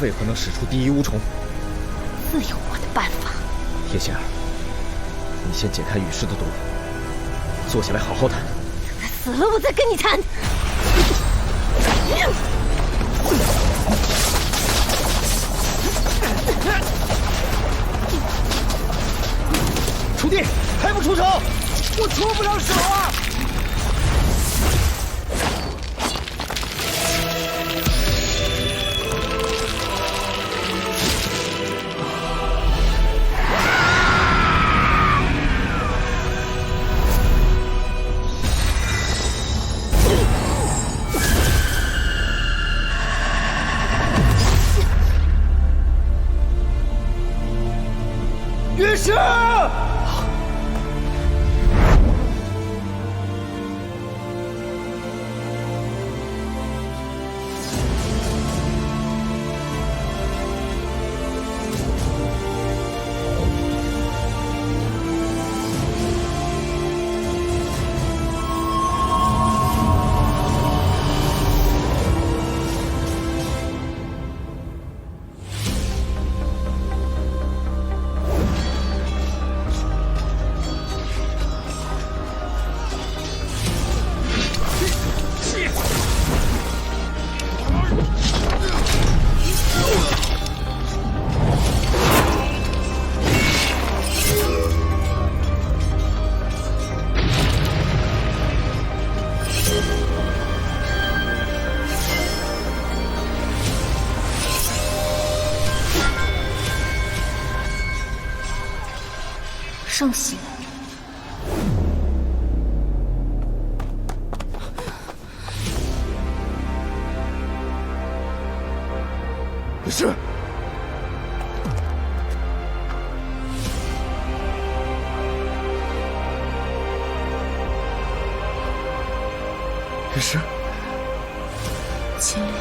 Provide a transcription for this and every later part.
为何能使出第一巫虫？自有我的办法。叶仙儿，你先解开雨师的毒，坐下来好好谈。等他死了，我再跟你谈。楚地，还不出手？我出不了手啊！圣血。是。雨师，青莲，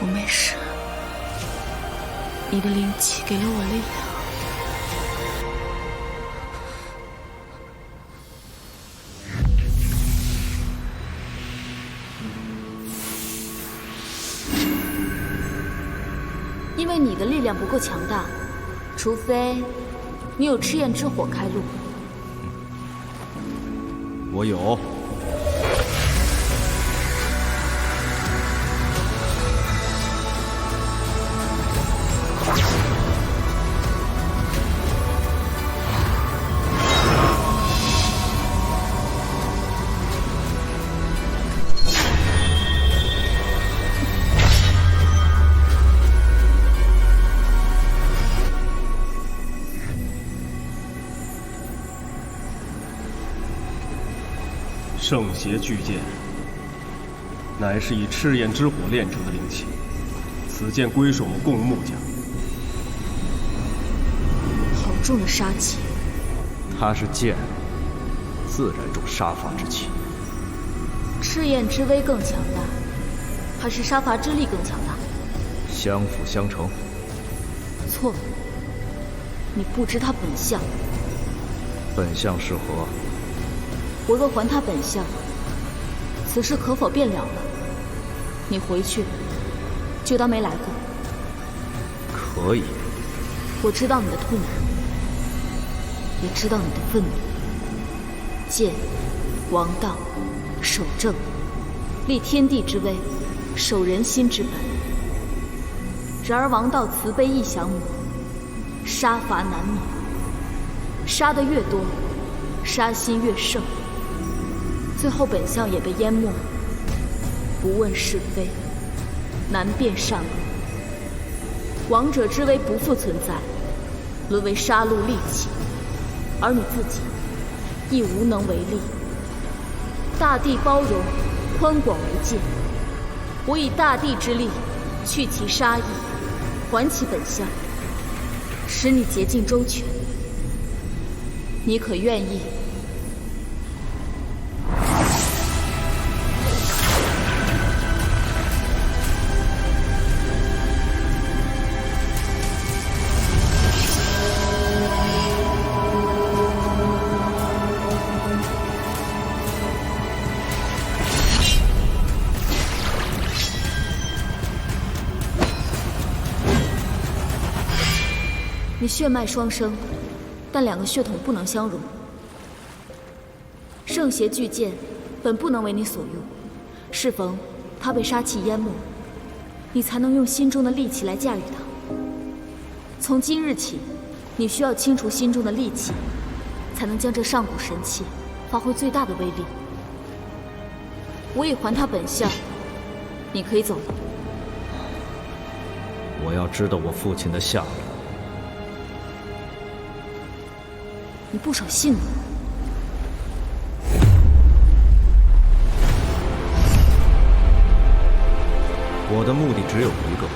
我没事。你的灵气给了我力量。因为你的力量不够强大，除非你有赤焰之火开路。我有。圣邪巨剑，乃是以赤焰之火炼成的灵器。此剑归属共木家。好重的杀气。它是剑，自然重杀伐之气。赤焰之威更强大，还是杀伐之力更强大？相辅相成。错，你不知他本相。本相是何？我若还他本相，此事可否便了了？你回去，就当没来过。可以。我知道你的痛苦，也知道你的愤怒。剑，王道，守正，立天地之威，守人心之本。然而王道慈悲亦降魔，杀伐难免，杀得越多，杀心越盛。最后，本相也被淹没，不问是非，难辨善恶。王者之威不复存在，沦为杀戮利器，而你自己亦无能为力。大地包容，宽广无界，我以大地之力去其杀意，还其本相，使你洁净周全。你可愿意？你血脉双生，但两个血统不能相容。圣邪巨剑本不能为你所用，适逢它被杀气淹没，你才能用心中的戾气来驾驭它。从今日起，你需要清除心中的戾气，才能将这上古神器发挥最大的威力。我已还它本相，你可以走了。我要知道我父亲的下落。你不守信用。我的目的只有一个，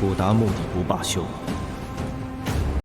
不达目的不罢休。